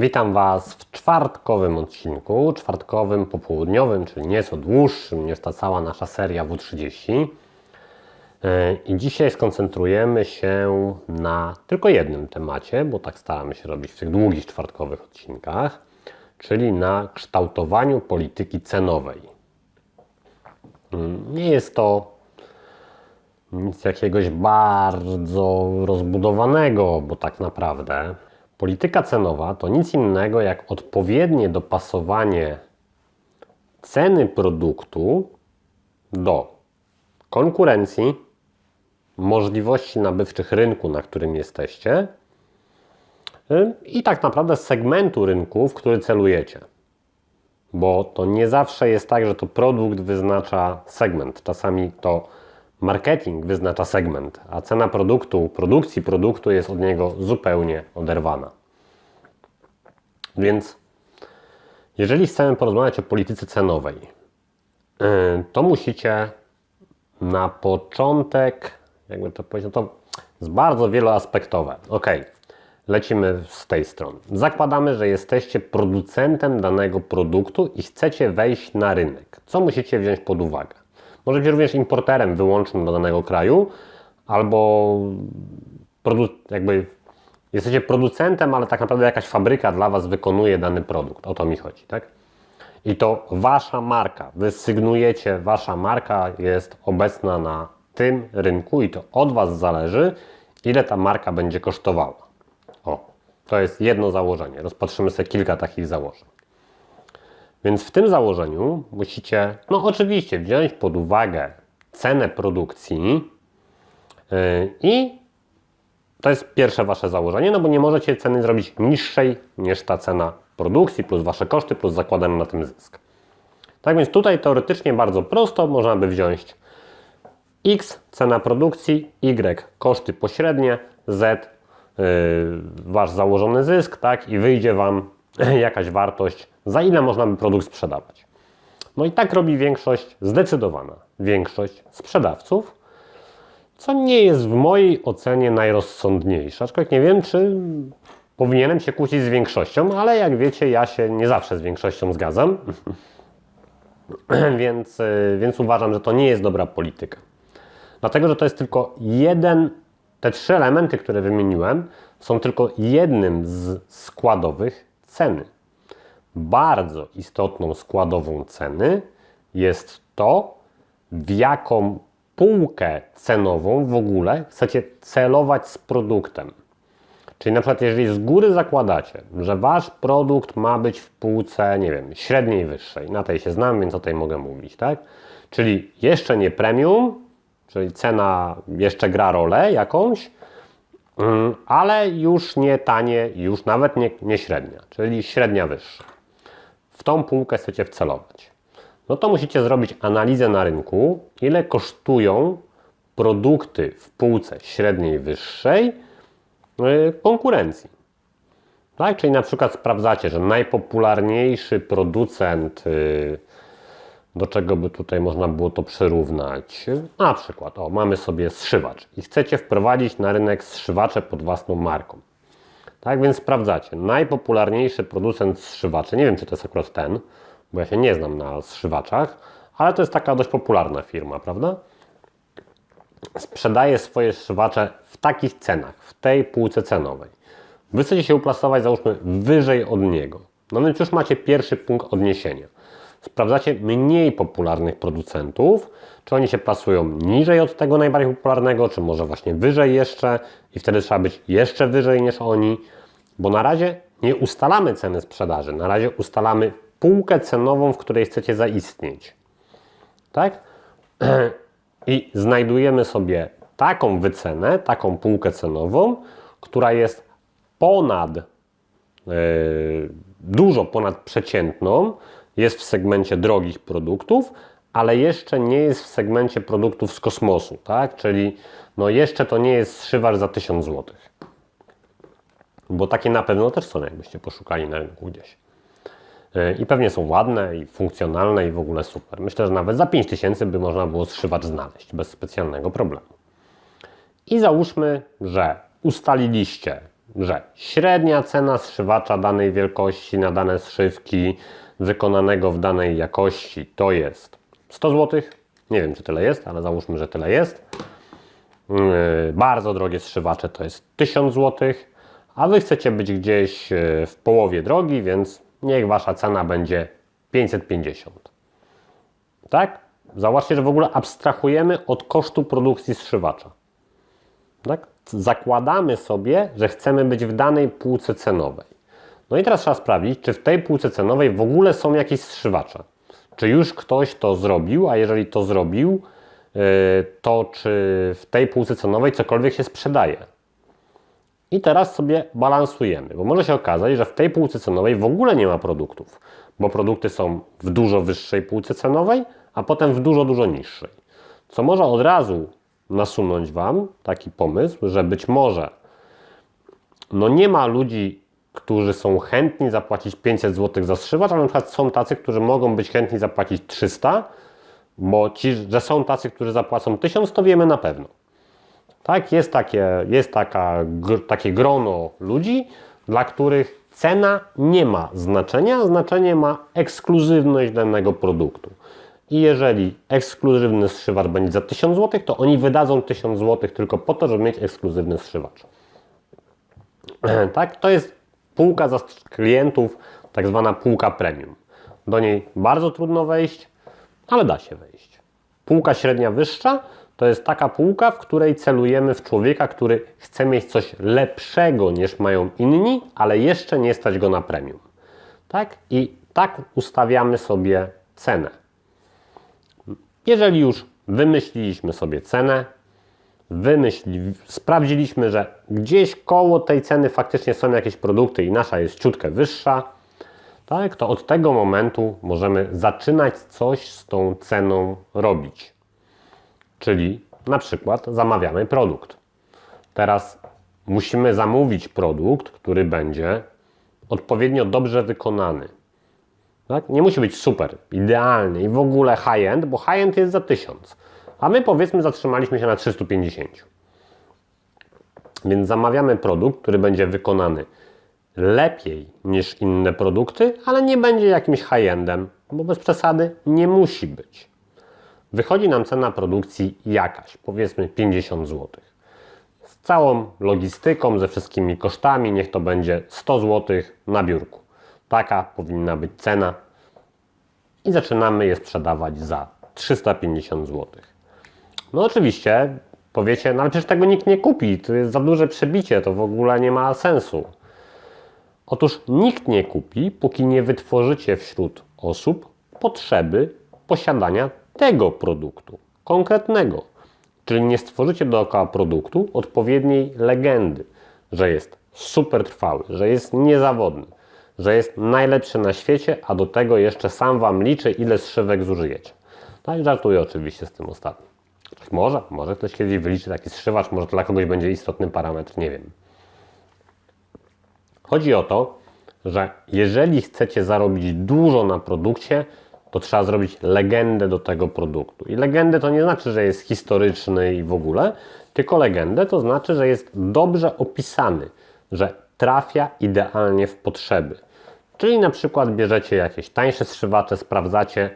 Witam Was w czwartkowym odcinku, czwartkowym popołudniowym, czyli nieco dłuższym niż ta cała nasza seria W30. Yy, I dzisiaj skoncentrujemy się na tylko jednym temacie, bo tak staramy się robić w tych długich czwartkowych odcinkach, czyli na kształtowaniu polityki cenowej. Yy, Nie jest to nic jakiegoś bardzo rozbudowanego, bo tak naprawdę polityka cenowa to nic innego jak odpowiednie dopasowanie ceny produktu do konkurencji, możliwości nabywczych rynku, na którym jesteście y, i tak naprawdę segmentu rynku, w który celujecie. Bo to nie zawsze jest tak, że to produkt wyznacza segment. Czasami to marketing wyznacza segment, a cena produktu, produkcji produktu jest od niego zupełnie oderwana. Więc jeżeli chcemy porozmawiać o polityce cenowej, yy, to musicie na początek, jakby to powiedzieć, no to jest bardzo wieloaspektowe. Ok, lecimy z tej strony. Zakładamy, że jesteście producentem danego produktu i chcecie wejść na rynek. Co musicie wziąć pod uwagę? Może być również importerem wyłącznym do danego kraju, albo jakby jesteście producentem, ale tak naprawdę jakaś fabryka dla Was wykonuje dany produkt. O to mi chodzi, tak? I to Wasza marka, Wy sygnujecie, Wasza marka jest obecna na tym rynku i to od Was zależy, ile ta marka będzie kosztowała. O, to jest jedno założenie. Rozpatrzymy sobie kilka takich założeń. Więc w tym założeniu musicie, no oczywiście, wziąć pod uwagę cenę produkcji yy, i to jest pierwsze Wasze założenie, no bo nie możecie ceny zrobić niższej niż ta cena produkcji, plus Wasze koszty, plus zakładany na tym zysk. Tak więc tutaj teoretycznie bardzo prosto można by wziąć X cena produkcji, Y koszty pośrednie, Z yy, Wasz założony zysk, tak i wyjdzie Wam jakaś wartość, za ile można by produkt sprzedawać. No i tak robi większość, zdecydowana większość sprzedawców, co nie jest w mojej ocenie najrozsądniejsze. Aczkolwiek nie wiem, czy powinienem się kłócić z większością, ale jak wiecie, ja się nie zawsze z większością zgadzam, więc, y, więc uważam, że to nie jest dobra polityka. Dlatego, że to jest tylko jeden, te trzy elementy, które wymieniłem, są tylko jednym z składowych ceny. Bardzo istotną składową ceny jest to, w jaką półkę cenową w ogóle chcecie celować z produktem. Czyli na przykład, jeżeli z góry zakładacie, że wasz produkt ma być w półce, nie wiem, średniej, wyższej, na tej się znam, więc o tej mogę mówić, tak? Czyli jeszcze nie premium, czyli cena jeszcze gra rolę jakąś, ale już nie tanie, już nawet nie, nie średnia, czyli średnia wyższa. W tą półkę chcecie wcelować. No to musicie zrobić analizę na rynku, ile kosztują produkty w półce średniej, wyższej yy, konkurencji. Tak? Czyli na przykład sprawdzacie, że najpopularniejszy producent, yy, do czego by tutaj można było to przyrównać, na przykład, o, mamy sobie zszywacz i chcecie wprowadzić na rynek zszywacze pod własną marką. Tak więc sprawdzacie, najpopularniejszy producent zszywaczy, nie wiem czy to jest akurat ten, bo ja się nie znam na zszywaczach, ale to jest taka dość popularna firma, prawda? Sprzedaje swoje zszywacze w takich cenach, w tej półce cenowej. Wy chcecie się uplasować, załóżmy, wyżej od niego. No więc już macie pierwszy punkt odniesienia. Sprawdzacie mniej popularnych producentów, czy oni się plasują niżej od tego najbardziej popularnego, czy może właśnie wyżej jeszcze i wtedy trzeba być jeszcze wyżej niż oni, bo na razie nie ustalamy ceny sprzedaży, na razie ustalamy półkę cenową, w której chcecie zaistnieć. Tak? I znajdujemy sobie taką wycenę, taką półkę cenową, która jest ponad, yy, dużo ponad przeciętną, jest w segmencie drogich produktów, ale jeszcze nie jest w segmencie produktów z kosmosu, tak? Czyli no jeszcze to nie jest szywacz za 1000 zł. Bo takie na pewno też są, jakbyście poszukali na rynku gdzieś. Yy, I pewnie są ładne i funkcjonalne i w ogóle super. Myślę, że nawet za 5000 by można było zszywacz znaleźć bez specjalnego problemu. I załóżmy, że ustaliliście że średnia cena zszywacza danej wielkości na dane zszywki wykonanego w danej jakości to jest 100 zł. Nie wiem, czy tyle jest, ale załóżmy, że tyle jest. Yy, Bardzo drogie zszywacze to jest 1000 zł, a Wy chcecie być gdzieś yy, w połowie drogi, więc niech Wasza cena będzie 550. Tak? Zauważcie, że w ogóle abstrahujemy od kosztu produkcji zszywacza. Tak? Zakładamy sobie, że chcemy być w danej półce cenowej. No i teraz trzeba sprawdzić, czy w tej półce cenowej w ogóle są jakieś zszywacze. Czy już ktoś to zrobił, a jeżeli to zrobił, yy, to czy w tej półce cenowej cokolwiek się sprzedaje. I teraz sobie balansujemy, bo może się okazać, że w tej półce cenowej w ogóle nie ma produktów, bo produkty są w dużo wyższej półce cenowej, a potem w dużo, dużo niższej. Co może od razu nasunąć Wam taki pomysł, że być może no nie ma ludzi, którzy są chętni zapłacić 500 zł za zszywacz, ale na przykład są tacy, którzy mogą być chętni zapłacić 300, bo ci, że są tacy, którzy zapłacą 1000, to wiemy na pewno. Tak, jest, takie, jest taka, gr, takie grono ludzi, dla których cena nie ma znaczenia, znaczenie ma ekskluzywność danego produktu. I jeżeli ekskluzywny zszywacz będzie za 1000 zł, to oni wydadzą 1000 zł tylko po to, żeby mieć ekskluzywny zszywacz. Tak, to jest półka za klientów, tak zwana półka premium. Do niej bardzo trudno wejść, ale da się wejść. Półka średnia wyższa to jest taka półka, w której celujemy w człowieka, który chce mieć coś lepszego niż mają inni, ale jeszcze nie stać go na premium. Tak? I tak ustawiamy sobie cenę. Jeżeli już wymyśliliśmy sobie cenę, wymyśli, sprawdziliśmy, że gdzieś koło tej ceny faktycznie są jakieś produkty i nasza jest ciutkę wyższa, tak, to od tego momentu możemy zaczynać coś z tą ceną robić. Czyli na przykład zamawiamy produkt. Teraz musimy zamówić produkt, który będzie odpowiednio dobrze wykonany. Tak? Nie musi być super, idealny i w ogóle high-end, bo high-end jest za 1000, a my powiedzmy zatrzymaliśmy się na 350. Więc zamawiamy produkt, który będzie wykonany lepiej niż inne produkty, ale nie będzie jakimś high-endem, bo bez przesady nie musi być. Wychodzi nam cena produkcji jakaś, powiedzmy 50 zł. Z całą logistyką, ze wszystkimi kosztami, niech to będzie 100 zł na biurku. Taka powinna być cena i zaczynamy je sprzedawać za 350 zł. No oczywiście powiecie, no ale przecież tego nikt nie kupi, to jest za duże przebicie, to w ogóle nie ma sensu. Otóż nikt nie kupi, póki nie wytworzycie wśród osób potrzeby posiadania tego produktu, konkretnego. Czyli nie stworzycie dookoła produktu odpowiedniej legendy, że jest super trwały, że jest niezawodny, że jest najlepszy na świecie, a do tego jeszcze sam Wam liczy, ile zszywek zużyjecie. Tak, żartuję oczywiście z tym ostatnim. Może, może ktoś kiedyś wyliczy taki zszywacz, może to dla kogoś będzie istotny parametr, nie wiem. Chodzi o to, że jeżeli chcecie zarobić dużo na produkcie, to trzeba zrobić legendę do tego produktu. I legendę to nie znaczy, że jest historyczny i w ogóle, tylko legendę to znaczy, że jest dobrze opisany, że trafia idealnie w potrzeby. Czyli na przykład bierzecie jakieś tańsze zszywacze, sprawdzacie,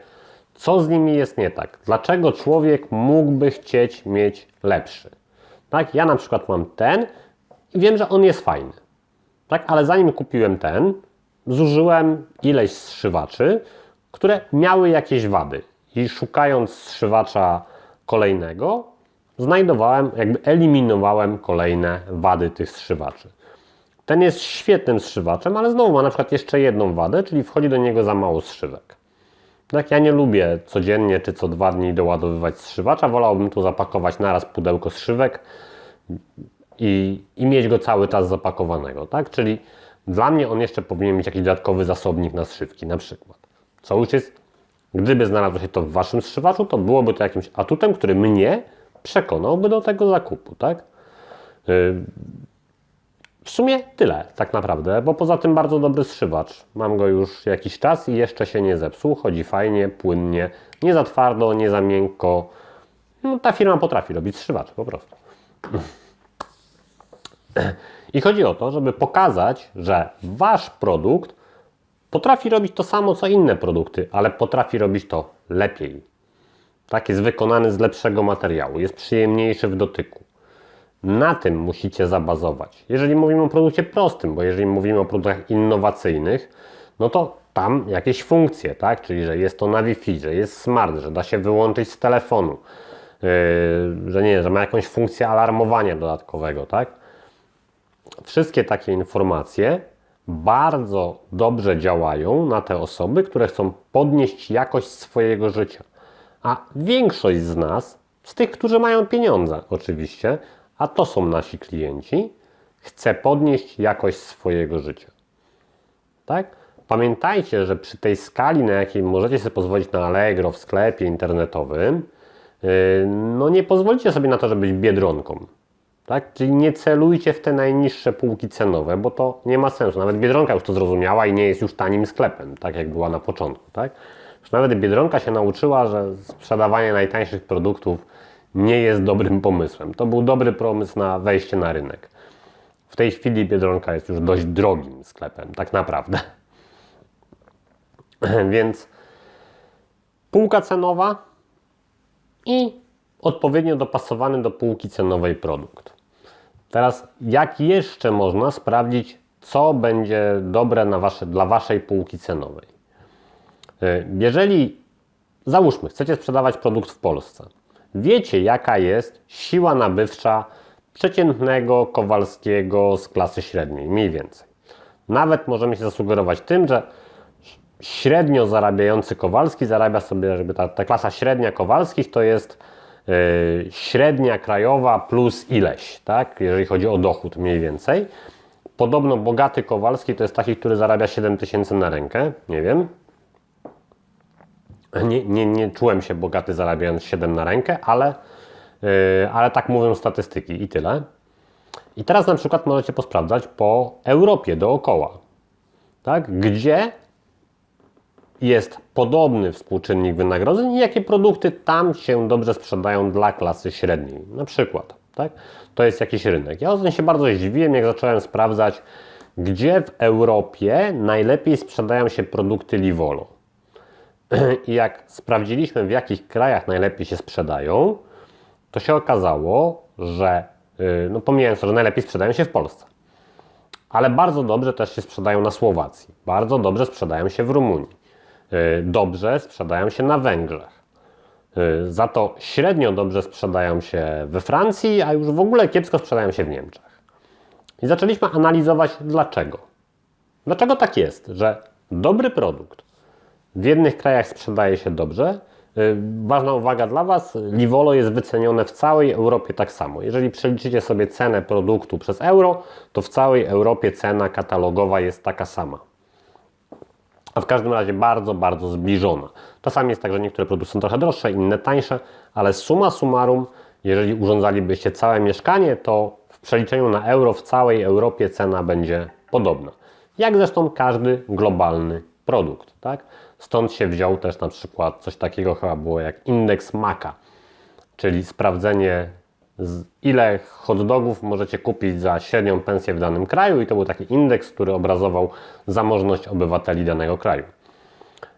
co z nimi jest nie tak. Dlaczego człowiek mógłby chcieć mieć lepszy. Tak? Ja na przykład mam ten i wiem, że on jest fajny. Tak? Ale zanim kupiłem ten, zużyłem ileś zszywaczy, które miały jakieś wady. I szukając zszywacza kolejnego, znajdowałem, jakby eliminowałem kolejne wady tych zszywaczy. Ten jest świetnym zszywaczem, ale znowu ma na przykład jeszcze jedną wadę, czyli wchodzi do niego za mało zszywek. Tak, ja nie lubię codziennie czy co dwa dni doładowywać zszywacza, wolałbym tu zapakować naraz pudełko zszywek i, i mieć go cały czas zapakowanego, tak? Czyli dla mnie on jeszcze powinien mieć jakiś dodatkowy zasobnik na zszywki, na przykład. Co już jest, gdyby znalazło się to w Waszym zszywaczu, to byłoby to jakimś atutem, który mnie przekonałby do tego zakupu, tak? W sumie tyle, tak naprawdę, bo poza tym bardzo dobry zszywacz. Mam go już jakiś czas i jeszcze się nie zepsuł. Chodzi fajnie, płynnie, nie za twardo, nie za miękko. No, ta firma potrafi robić zszywacz po prostu. I chodzi o to, żeby pokazać, że wasz produkt potrafi robić to samo co inne produkty, ale potrafi robić to lepiej. Tak, jest wykonany z lepszego materiału, jest przyjemniejszy w dotyku. Na tym musicie zabazować. Jeżeli mówimy o produkcie prostym, bo jeżeli mówimy o produktach innowacyjnych, no to tam jakieś funkcje, tak? Czyli, że jest to na Wi-Fi, że jest smart, że da się wyłączyć z telefonu, yy, że nie, że ma jakąś funkcję alarmowania dodatkowego, tak? Wszystkie takie informacje bardzo dobrze działają na te osoby, które chcą podnieść jakość swojego życia. A większość z nas, z tych, którzy mają pieniądze oczywiście, a to są nasi klienci, chce podnieść jakość swojego życia. Tak? Pamiętajcie, że przy tej skali, na jakiej możecie sobie pozwolić na Allegro w sklepie internetowym, yy, no nie pozwolicie sobie na to, żeby być biedronką. Tak? Czyli nie celujcie w te najniższe półki cenowe, bo to nie ma sensu. Nawet Biedronka już to zrozumiała i nie jest już tanim sklepem, tak jak była na początku. Tak? Nawet Biedronka się nauczyła, że sprzedawanie najtańszych produktów nie jest dobrym pomysłem. To był dobry pomysł na wejście na rynek. W tej chwili Biedronka jest już dość drogim sklepem, tak naprawdę. Więc półka cenowa i odpowiednio dopasowany do półki cenowej produkt. Teraz, jak jeszcze można sprawdzić, co będzie dobre wasze, dla Waszej półki cenowej? Y, Jeżeli, załóżmy, chcecie sprzedawać produkt w Polsce, wiecie, jaka jest siła nabywcza przeciętnego Kowalskiego z klasy średniej, mniej więcej. Nawet możemy się zasugerować tym, że średnio zarabiający Kowalski zarabia sobie, żeby ta, ta klasa średnia Kowalskich to jest yy, średnia krajowa plus ileś, tak? jeżeli chodzi o dochód mniej więcej. Podobno bogaty Kowalski to jest taki, który zarabia 7 tysięcy na rękę, nie wiem. Nie, nie, nie czułem się bogaty zarabiając 7 na rękę, ale, yy, ale tak mówią statystyki i tyle. I teraz na przykład możecie posprawdzać po Europie dookoła, tak? gdzie jest podobny współczynnik wynagrodzeń i jakie produkty tam się dobrze sprzedają dla klasy średniej. Na przykład, tak? To jest jakiś rynek. Ja o się bardzo zdziwiłem, jak zacząłem sprawdzać, gdzie w Europie najlepiej sprzedają się produkty Livolo. I jak sprawdziliśmy, w jakich krajach najlepiej się sprzedają, to się okazało, że, yy, no pomijając to, że najlepiej sprzedają się w Polsce, ale bardzo dobrze też się sprzedają na Słowacji, bardzo dobrze sprzedają się w Rumunii. Y, dobrze sprzedają się na Węgrzech. Y, Za to średnio dobrze sprzedają się we Francji, a już w ogóle kiepsko sprzedają się w Niemczech. I zaczęliśmy analizować dlaczego. Dlaczego tak jest, że dobry produkt w jednych krajach sprzedaje się dobrze. Y, Ważna uwaga dla Was, Livolo jest wycenione w całej Europie tak samo. Jeżeli przeliczycie sobie cenę produktu przez euro, to w całej Europie cena katalogowa jest taka sama a w każdym razie bardzo, bardzo zbliżona. Czasami jest tak, że niektóre produkty są trochę droższe, inne tańsze, ale summa summarum, jeżeli urządzalibyście całe mieszkanie, to w przeliczeniu na euro w całej Europie cena będzie podobna. Jak zresztą każdy globalny produkt. Tak? Stąd się wziął też na przykład coś takiego chyba było jak indeks Maka, czyli sprawdzenie ile hot dogów możecie kupić za średnią pensję w danym kraju i to był taki indeks, który obrazował zamożność obywateli danego kraju.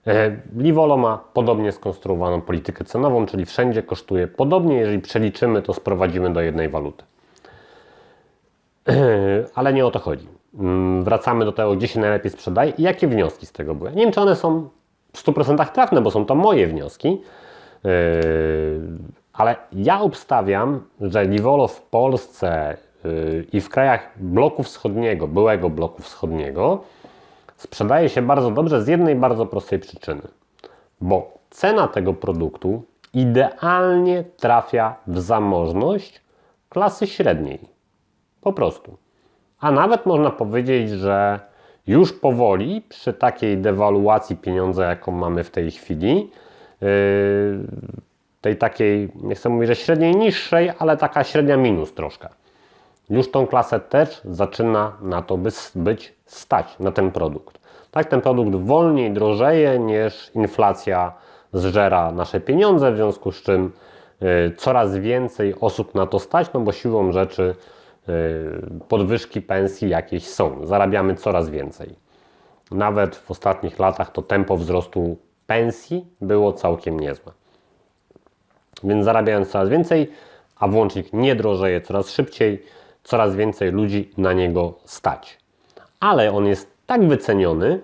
E, Livolo ma podobnie skonstruowaną politykę cenową, czyli wszędzie kosztuje podobnie, jeżeli przeliczymy, to sprowadzimy do jednej waluty. E, Ale nie o to chodzi. Mm, Wracamy do tego, gdzie się najlepiej sprzedaje i jakie wnioski z tego były. Nie wiem, czy one są w 100% trafne, bo są to moje wnioski, Yy, ale ja obstawiam, że Livolo w Polsce yy, i w krajach bloku wschodniego, byłego bloku wschodniego, sprzedaje się bardzo dobrze z jednej bardzo prostej przyczyny. Bo cena tego produktu idealnie trafia w zamożność klasy średniej. Po prostu. A nawet można powiedzieć, że już powoli przy takiej dewaluacji pieniądza, jaką mamy w tej chwili, yy, tej takiej, nie chcę mówić, że średniej niższej, ale taka średnia minus troszkę. Już tą klasę też zaczyna na to być stać, na ten produkt. Tak, ten produkt wolniej drożeje niż inflacja zżera nasze pieniądze, w związku z czym y, coraz więcej osób na to stać, no bo siłą rzeczy podwyżki pensji jakieś są. Zarabiamy coraz więcej. Nawet w ostatnich latach to tempo wzrostu pensji było całkiem niezłe. Więc zarabiając coraz więcej, a włącznik nie drożeje coraz szybciej, coraz więcej ludzi na niego stać. Ale on jest tak wyceniony,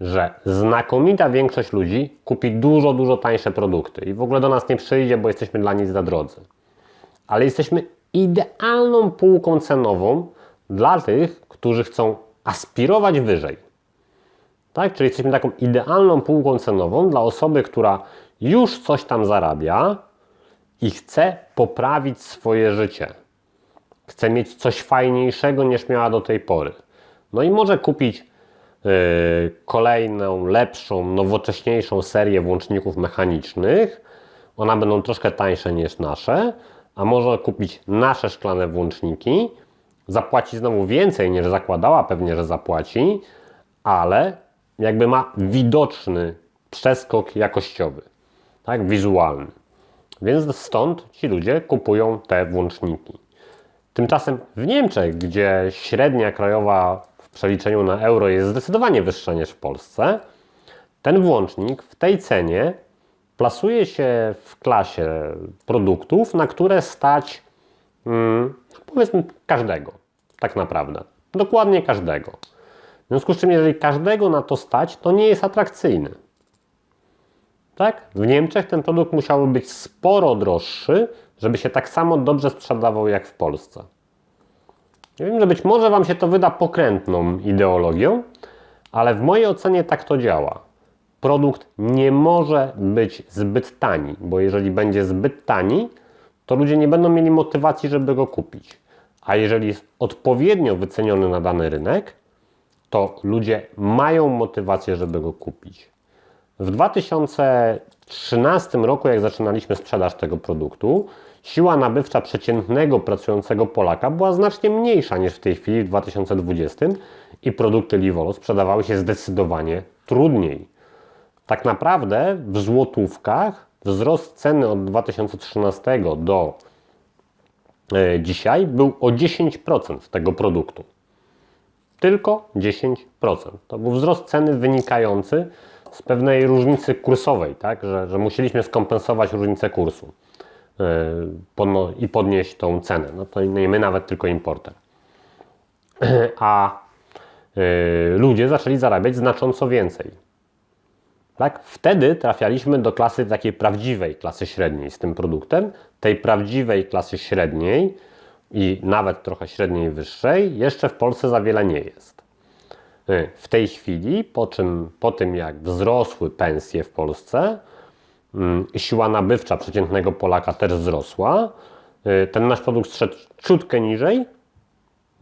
że znakomita większość ludzi kupi dużo, dużo tańsze produkty i w ogóle do nas nie przyjdzie, bo jesteśmy dla nic za drodzy. Ale jesteśmy idealną półką cenową dla tych, którzy chcą aspirować wyżej. Tak? Czyli jesteśmy taką idealną półką cenową dla osoby, która już coś tam zarabia i chce poprawić swoje życie. Chce mieć coś fajniejszego niż miała do tej pory. No i może kupić yy, kolejną, lepszą, nowocześniejszą serię włączników mechanicznych. One będą troszkę tańsze niż nasze, a może kupić nasze szklane włączniki, zapłaci znowu więcej niż zakładała, pewnie, że zapłaci, ale jakby ma widoczny przeskok jakościowy, tak, wizualny. Więc stąd ci ludzie kupują te włączniki. Tymczasem w Niemczech, gdzie średnia krajowa w przeliczeniu na euro jest zdecydowanie wyższa niż w Polsce, ten włącznik w tej cenie plasuje się w klasie produktów, na które stać mm, powiedzmy każdego, tak naprawdę. Dokładnie każdego. W związku z czym, jeżeli każdego na to stać, to nie jest atrakcyjny. Tak? W Niemczech ten produkt musiałby być sporo droższy, żeby się tak samo dobrze sprzedawał jak w Polsce. Ja wiem, że być może Wam się to wyda pokrętną ideologią, ale w mojej ocenie tak to działa. Produkt nie może być zbyt tani, bo jeżeli będzie zbyt tani, to ludzie nie będą mieli motywacji, żeby go kupić. A jeżeli jest odpowiednio wyceniony na dany rynek, to ludzie mają motywację, żeby go kupić. W 2013 roku, jak zaczynaliśmy sprzedaż tego produktu, siła nabywcza przeciętnego pracującego Polaka była znacznie mniejsza niż w tej chwili w 2020 i produkty Livolo sprzedawały się zdecydowanie trudniej. Tak naprawdę w złotówkach wzrost ceny od 2013 do e, dzisiaj był o 10% tego produktu. Tylko 10%. To był wzrost ceny wynikający z pewnej różnicy kursowej, tak? że, że musieliśmy skompensować różnicę kursu podno- i podnieść tą cenę. No to nie my nawet, tylko importer. A yy, ludzie zaczęli zarabiać znacząco więcej. Tak? Wtedy trafialiśmy do klasy takiej prawdziwej klasy średniej z tym produktem. Tej prawdziwej klasy średniej i nawet trochę średniej wyższej jeszcze w Polsce za wiele nie jest. Y, W tej chwili, po, czym, po tym jak wzrosły pensje w Polsce, i siła nabywcza przeciętnego Polaka też wzrosła, y, ten nasz produkt szedł ciutkę niżej,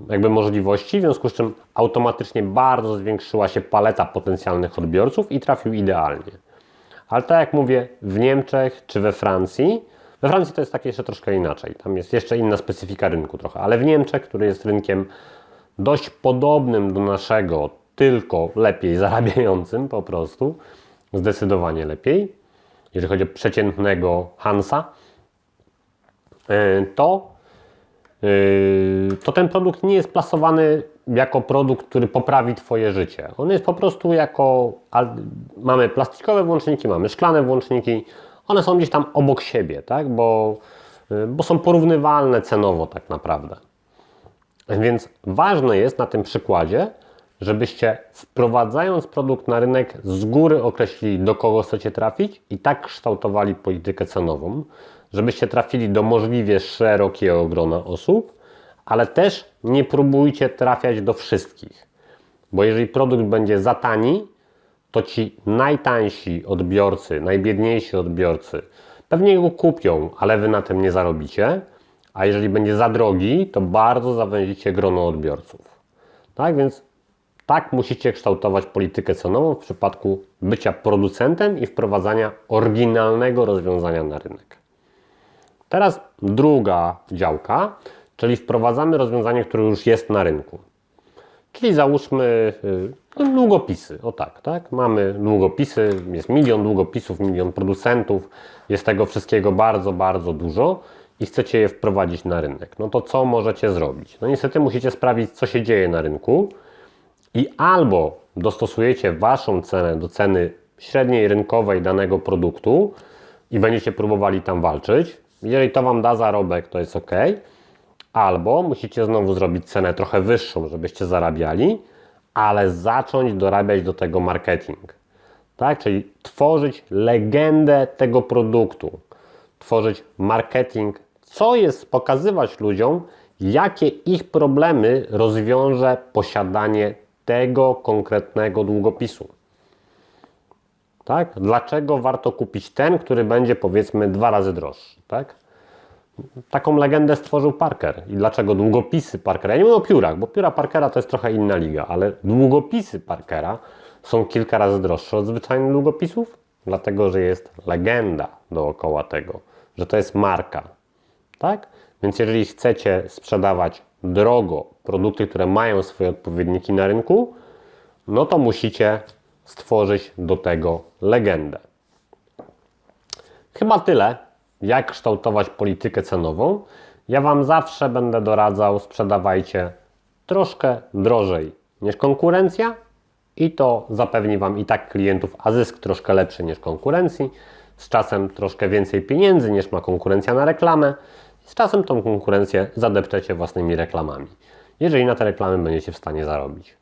jakby możliwości, w związku z czym automatycznie bardzo zwiększyła się paleta potencjalnych odbiorców i trafił idealnie. Ale tak jak mówię, w Niemczech czy we Francji, we Francji to jest takie jeszcze troszkę inaczej, tam jest jeszcze inna specyfika rynku trochę, ale w Niemczech, który jest rynkiem dość podobnym do naszego, tylko lepiej zarabiającym po prostu, zdecydowanie lepiej, jeżeli chodzi o przeciętnego Hansa, yy, to to ten produkt nie jest plasowany jako produkt, który poprawi Twoje życie. On jest po prostu jako. Mamy plastikowe włączniki, mamy szklane włączniki. One są gdzieś tam obok siebie, tak? bo, yy, bo są porównywalne cenowo, tak naprawdę. Więc ważne jest na tym przykładzie, żebyście wprowadzając produkt na rynek z góry określili, do kogo chcecie trafić i tak kształtowali politykę cenową, żebyście trafili do możliwie szerokiego grona osób, ale też nie próbujcie trafiać do wszystkich. Bo jeżeli produkt będzie za tani, to ci najtańsi odbiorcy, najbiedniejsi odbiorcy pewnie go kupią, ale wy na tym nie zarobicie. A jeżeli będzie za drogi, to bardzo zawęzicie grono odbiorców. Tak więc tak musicie kształtować politykę cenową w przypadku bycia producentem i wprowadzania oryginalnego rozwiązania na rynek. Teraz druga działka, czyli wprowadzamy rozwiązanie, które już jest na rynku. Czyli załóżmy y, no, długopisy. O tak, tak. Mamy długopisy, jest milion długopisów, milion producentów, jest tego wszystkiego bardzo, bardzo dużo i chcecie je wprowadzić na rynek. No to co możecie zrobić? No niestety musicie sprawdzić, co się dzieje na rynku i albo dostosujecie waszą cenę do ceny średniej rynkowej danego produktu i będziecie próbowali tam walczyć. Jeżeli to wam da zarobek, to jest ok. Albo musicie znowu zrobić cenę trochę wyższą, żebyście zarabiali, ale zacząć dorabiać do tego marketing. Tak? Czyli tworzyć legendę tego produktu, tworzyć marketing, co jest, pokazywać ludziom, jakie ich problemy rozwiąże posiadanie tego konkretnego długopisu. Tak? Dlaczego warto kupić ten, który będzie powiedzmy dwa razy droższy? Tak? Taką legendę stworzył Parker. I dlaczego długopisy Parkera? Ja nie mówię o piórach, bo pióra Parkera to jest trochę inna liga, ale długopisy Parkera są kilka razy droższe od zwyczajnych długopisów, dlatego że jest legenda dookoła tego, że to jest marka. Tak? Więc jeżeli chcecie sprzedawać drogo produkty, które mają swoje odpowiedniki na rynku, no to musicie stworzyć do tego legendę. Chyba tyle, jak kształtować politykę cenową. Ja Wam zawsze będę doradzał, sprzedawajcie troszkę drożej niż konkurencja i to zapewni Wam i tak klientów, a zysk troszkę lepszy niż konkurencji. Z czasem troszkę więcej pieniędzy niż ma konkurencja na reklamę. Z czasem tą konkurencję zadepczecie własnymi reklamami, jeżeli na te reklamy będziecie w stanie zarobić.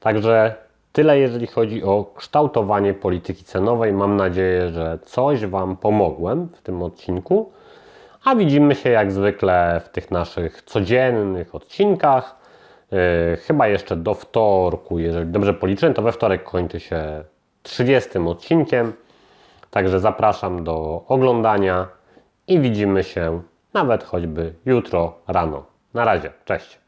Także tyle, jeżeli chodzi o kształtowanie polityki cenowej. Mam nadzieję, że coś Wam pomogłem w tym odcinku. A widzimy się jak zwykle w tych naszych codziennych odcinkach. Yy, chyba jeszcze do wtorku, jeżeli dobrze policzyłem, to we wtorek kończy się 30 odcinkiem. Także zapraszam do oglądania i widzimy się nawet choćby jutro rano. Na razie, cześć.